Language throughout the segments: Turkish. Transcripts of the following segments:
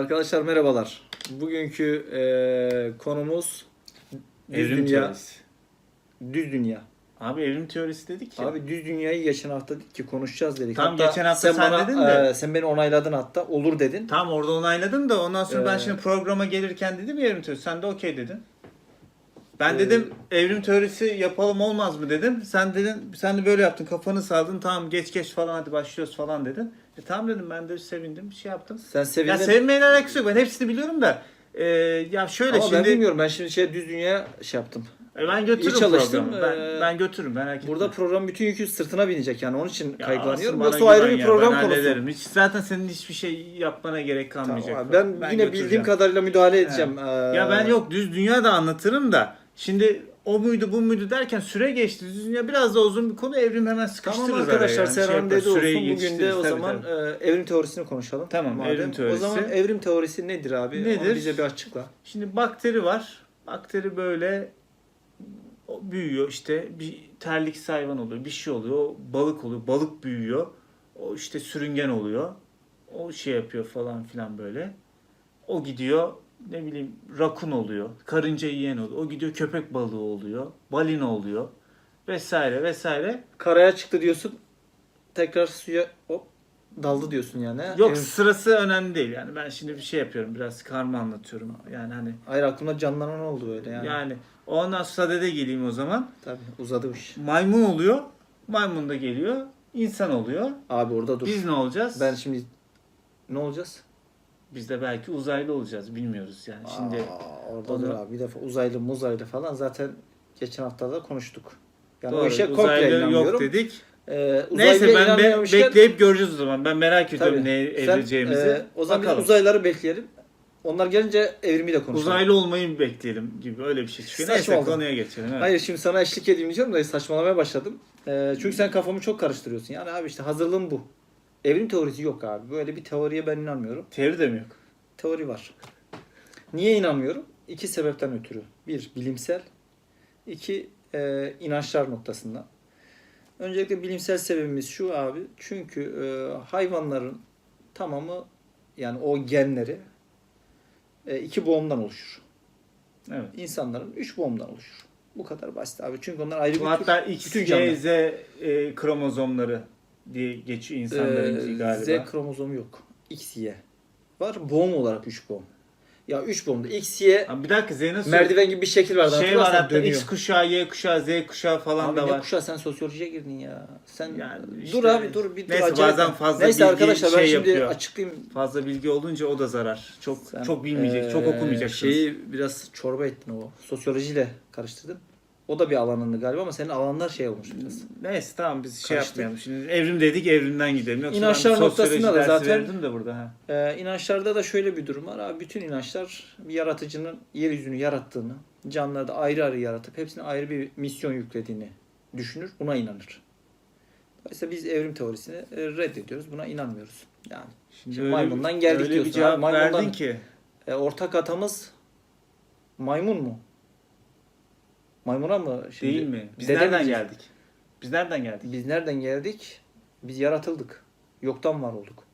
Arkadaşlar merhabalar. Bugünkü eee, konumuz düz Evrim dünya. teorisi. Düz dünya. Abi evrim teorisi dedik ya. Abi düz dünyayı geçen hafta dedik ki konuşacağız dedik. Tamam, geçen hafta sen bana, dedin de. eee, sen beni onayladın hatta. Olur dedin. Tam orada onayladım da ondan sonra ben Ee, şimdi programa gelirken dedim ya evrim teorisi. Sen de okey dedin. Ben Ee, dedim evrim teorisi yapalım olmaz mı dedim. Sen dedin sen de böyle yaptın kafanı saldın tamam geç geç falan hadi başlıyoruz falan dedin. E tamam dedim ben de sevindim şey yaptım. Sen sevindin. Ya sevmeyle alakası yok ben hepsini biliyorum da. e, ya şöyle Ama ben şimdi bilmiyorum. Ben şimdi şey düz dünya şey yaptım. e, ben götürürüm İyi çalıştım. programı. Ben, Ee, ben götürürüm merak etme. Burada program bütün yükü sırtına binecek yani. Onun için Ya kaygılanıyorum. Aslı Yoksa bana o ayrı güven bir ya, program ben konusu. hallederim. Hiç, zaten senin hiçbir şey yapmana gerek Tamam kalmayacak. abi. Ben, yine bildiğim götüreceğim. kadarıyla müdahale edeceğim. Ee, Ya ben yok düz dünya da anlatırım da şimdi o muydu bu muydu derken süre geçti. Dünya biraz da uzun bir konu evrim hemen sıkıştırırız Tamam arkadaşlar yani. Şey Serhan yapar, dedi olsun. Bugün de o Tabii, zaman tabii. e, evrim teorisini konuşalım. Tamam, Madem. evrim O teorisi. zaman evrim teorisi nedir abi? Onu Nedir? bize bir açıkla. Şimdi bakteri var. Bakteri böyle o büyüyor işte bir terlik hayvan oluyor bir şey oluyor o balık oluyor balık büyüyor o işte sürüngen oluyor o şey yapıyor falan filan böyle o gidiyor ne bileyim rakun oluyor karınca yiyen oluyor o gidiyor köpek balığı oluyor balina oluyor vesaire vesaire Karaya çıktı diyorsun. Tekrar suya hop daldı diyorsun yani. yok Evrim- sırası önemli değil yani ben şimdi bir şey yapıyorum biraz karma anlatıyorum yani hani Hayır aklımda canlanan oldu böyle yani. yani ondan sadede geleyim o zaman Tabii uzadı iş. maymun oluyor. Maymun da geliyor. insan oluyor. Abi orada dur. Biz ne olacağız? Ben şimdi ne olacağız? Biz de belki uzaylı olacağız. Bilmiyoruz yani. Şimdi Aa, orada onu- abi. Bir defa uzaylı muzaylı falan zaten geçen hafta da konuştuk. Yani doğru, o işe komple uzaylı inanmıyorum. yok dedik. Ee, Neyse uzaylıya ben be- bekleyip göreceğiz o zaman. Ben merak ediyorum Tabii. ne Sen, evrileceğimizi. e, o zaman Bakalım. biz uzaylıları bekleyelim. Onlar gelince evrimi de konuşalım. Uzaylı olmayı bekleyelim gibi öyle bir şey çıkıyor. Saçma Neyse oldu. konuya geçelim. Evet. Hayır şimdi sana eşlik edeyim diyeceğim de saçmalamaya başladım. Ee, çünkü sen kafamı çok karıştırıyorsun. Yani abi işte hazırlığın bu. Evrim teorisi yok abi. Böyle bir teoriye ben inanmıyorum. Teori de mi yok? Teori var. Niye inanmıyorum? İki sebepten ötürü. Bir, bilimsel. İki, e, inançlar noktasında. Öncelikle bilimsel sebebimiz şu abi. Çünkü e, hayvanların tamamı yani o genleri e, iki boğumdan oluşur. Evet. İnsanların üç boğumdan oluşur. Bu kadar basit abi. Çünkü onlar ayrı bir Bu tür. hatta X, bütün canlı. Y, Z e, kromozomları diye geçiyor insanların Ee, galiba. Z kromozomu yok. X, Y. Var. Boğum olarak üç boğum. Ya üç boğumda X, Y Abi bir dakika Z nasıl? merdiven gibi bir şekil vardı. şey var hatta dönüyor. X kuşağı, Y kuşağı, Z kuşağı falan Abi da var. kuşağı sen sosyolojiye girdin ya. Sen Yani dur işte- abi dur bir dur Neyse, acele bazen fazla Neyse bilgi arkadaşlar ben şey şimdi yapıyor. açıklayayım. Fazla bilgi olunca o da zarar. Çok Sen, çok bilmeyecek, çok eee, okumayacaksınız. Şeyi biraz çorba ettin o. Sosyolojiyle karıştırdın. O da bir alanındı galiba ama senin alanlar şey olmuş biraz. Neyse tamam biz şey Karıştı. yapmayalım. Şimdi evrim dedik evrimden gidelim. Yoksa İnançlar ben noktasında da zaten- de burada. Ha. Ee, inançlarda da şöyle bir durum var. Abi bütün inançlar bir yaratıcının yeryüzünü yarattığını, canlıları da ayrı ayrı yaratıp hepsine ayrı bir misyon yüklediğini düşünür. Buna inanır. Dolayısıyla biz evrim teorisini e, reddediyoruz. Buna inanmıyoruz. Yani Şimdi Şimdi maymundan geldik öyle diyorsun bir cevap abi, maymundan- verdin ki. e, ortak atamız maymun mu? Maymuna mı? Şimdi? Değil mi? Biz Dede nereden geldik? Biz nereden geldik? Biz nereden geldik? Biz yaratıldık. Yoktan var olduk.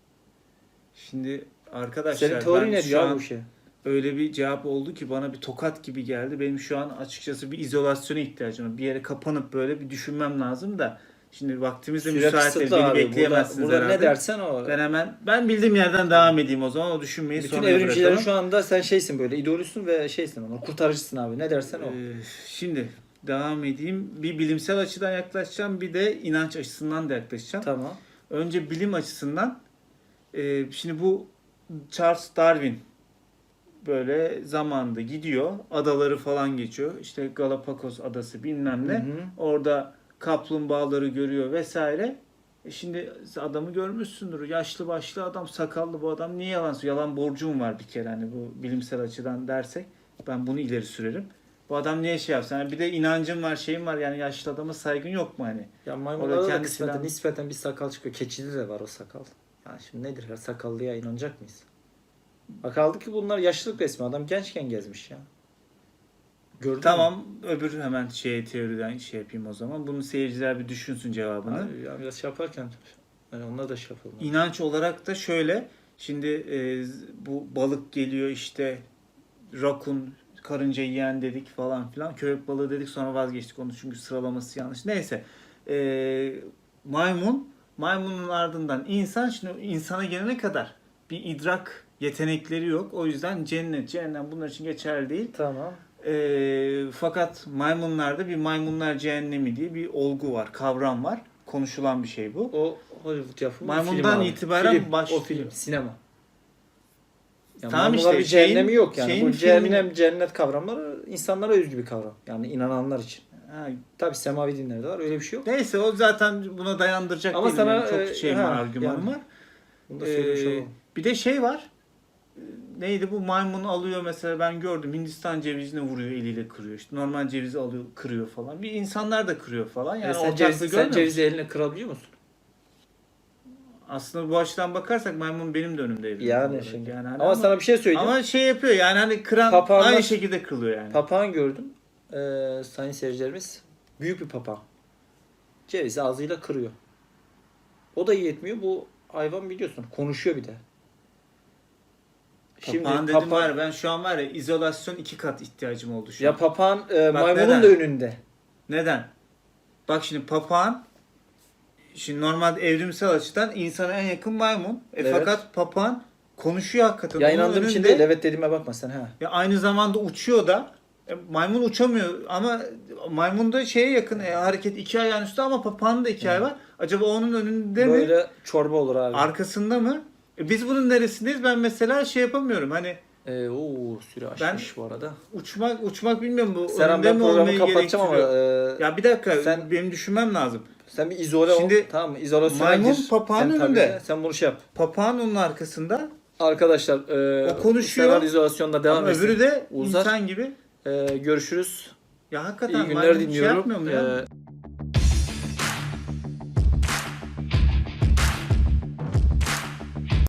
Şimdi arkadaşlar Senin teori ben ne diyor bu şey? öyle bir cevap oldu ki bana bir tokat gibi geldi. Benim şu an açıkçası bir izolasyona ihtiyacım var. Bir yere kapanıp böyle bir düşünmem lazım da. Şimdi vaktimiz de Süre müsait değil. Beni abi. bekleyemezsiniz burada, burada herhalde. ne dersen o. Ben hemen ben bildiğim yerden devam edeyim o zaman o düşünmeyi Bütün sonra evrimcilerin şu anda sen şeysin böyle idolüsün ve şeysin ama kurtarıcısın abi. Ne dersen o. Ee, şimdi devam edeyim. Bir bilimsel açıdan yaklaşacağım bir de inanç açısından da yaklaşacağım. Tamam. Önce bilim açısından e, şimdi bu Charles Darwin böyle zamanında gidiyor. Adaları falan geçiyor. İşte Galapagos adası bilmem ne. Hı hı. Orada kaplumbağaları görüyor vesaire. E şimdi adamı görmüşsündür. Yaşlı başlı adam, sakallı bu adam. Niye yalan söylüyor? Yalan borcum var bir kere hani bu bilimsel açıdan dersek. Ben bunu ileri sürerim. Bu adam niye şey yapsın? Yani bir de inancım var, şeyim var. Yani yaşlı adama saygın yok mu hani? Ya Orada maymunlarda da kısmeten nispeten bir sakal çıkıyor. Keçide de var o sakal. Yani şimdi nedir her sakallıya inanacak mıyız? Bak aldı ki bunlar yaşlılık resmi. Adam gençken gezmiş ya. Gördün? Tamam öbür hemen şey teoriden şey yapayım o zaman. Bunu seyirciler bir düşünsün cevabını. Abi, ya biraz şey yaparken yani onlar da şey yapalım. İnanç olarak da şöyle. Şimdi e, bu balık geliyor işte rakun, karınca yiyen dedik falan filan. Köpek balığı dedik sonra vazgeçtik onu çünkü sıralaması yanlış. Neyse. E, maymun, maymunun ardından insan. Şimdi insana gelene kadar bir idrak yetenekleri yok. O yüzden cennet, cehennem bunlar için geçerli değil. Tamam. E, fakat maymunlarda bir maymunlar cehennemi diye bir olgu var, kavram var. Konuşulan bir şey bu. O Hollywood yapımı Maymundan film abi. itibaren film, başlıyor. O film, sinema. Yani Tamam işte, bir şeyin- cehennemi yok yani. şeyin Bu cehennem, cennet kavramları insanlara özgü bir kavram. Yani inananlar için. Ha, Tabi semavi dinlerde var öyle bir şey yok. Neyse o zaten buna dayandıracak Ama sana, Yani çok e, şey ha, var, argümanım yani. var. Bunu da Ee, bir de şey var. Neydi bu maymun alıyor mesela ben gördüm Hindistan cevizini vuruyor eliyle kırıyor. İşte normal cevizi alıyor kırıyor falan. Bir insanlar da kırıyor falan. Yani Yani sen, cevizi, sen görmüyor musun? cevizi eline kırabiliyor musun? Aslında bu açıdan bakarsak maymun benim de önümde evrimde Yani şimdi. Yani hani ama, sana bir şey söyleyeyim. ama şey yapıyor yani hani kıran Papağanlar- aynı şekilde kırılıyor yani. Papağan gördüm. Ee, sayın seyircilerimiz. Büyük bir papağan. Cevizi ağzıyla kırıyor. O da yetmiyor. Bu hayvan biliyorsun konuşuyor bir de. Papağan dedim var ya, ben şu an var ya izolasyon iki kat ihtiyacım oldu şu ya an. papağan e, maymunun neden? da önünde. Neden? Bak şimdi papağan şimdi normal evrimsel açıdan insana en yakın maymun. E Evet. fakat papağan konuşuyor hakikaten. Ya Onun inandığım için önünde- değil. Evet dediğime bakma sen ha. Ya aynı zamanda uçuyor da. E, maymun uçamıyor ama maymun da şeye yakın e, hareket iki ayağın üstü ama papağanın da iki ayağı var. Acaba onun önünde mi? Böyle çorba olur abi. Arkasında mı? Biz bunun neresindeyiz? Ben mesela şey yapamıyorum. Hani Ee, oo süre aşmış bu arada. uçmak uçmak bilmiyorum bu Serhan ben programı kapatacağım ama e, Ya bir dakika Sen- benim düşünmem lazım. sen bir izole Şimdi ol. Tamam mı? İzolasyona maymun gir. papağanın Sen tabii önünde. de- Sen bunu şey yap. Papağan onun arkasında Arkadaşlar e, O konuşuyor. Serhan izolasyonda devam ama etsin. öbürü de Uzar. insan gibi. E, görüşürüz. Ya hakikaten İyi günler şey dinliyorum. yapmıyor mu ya? E,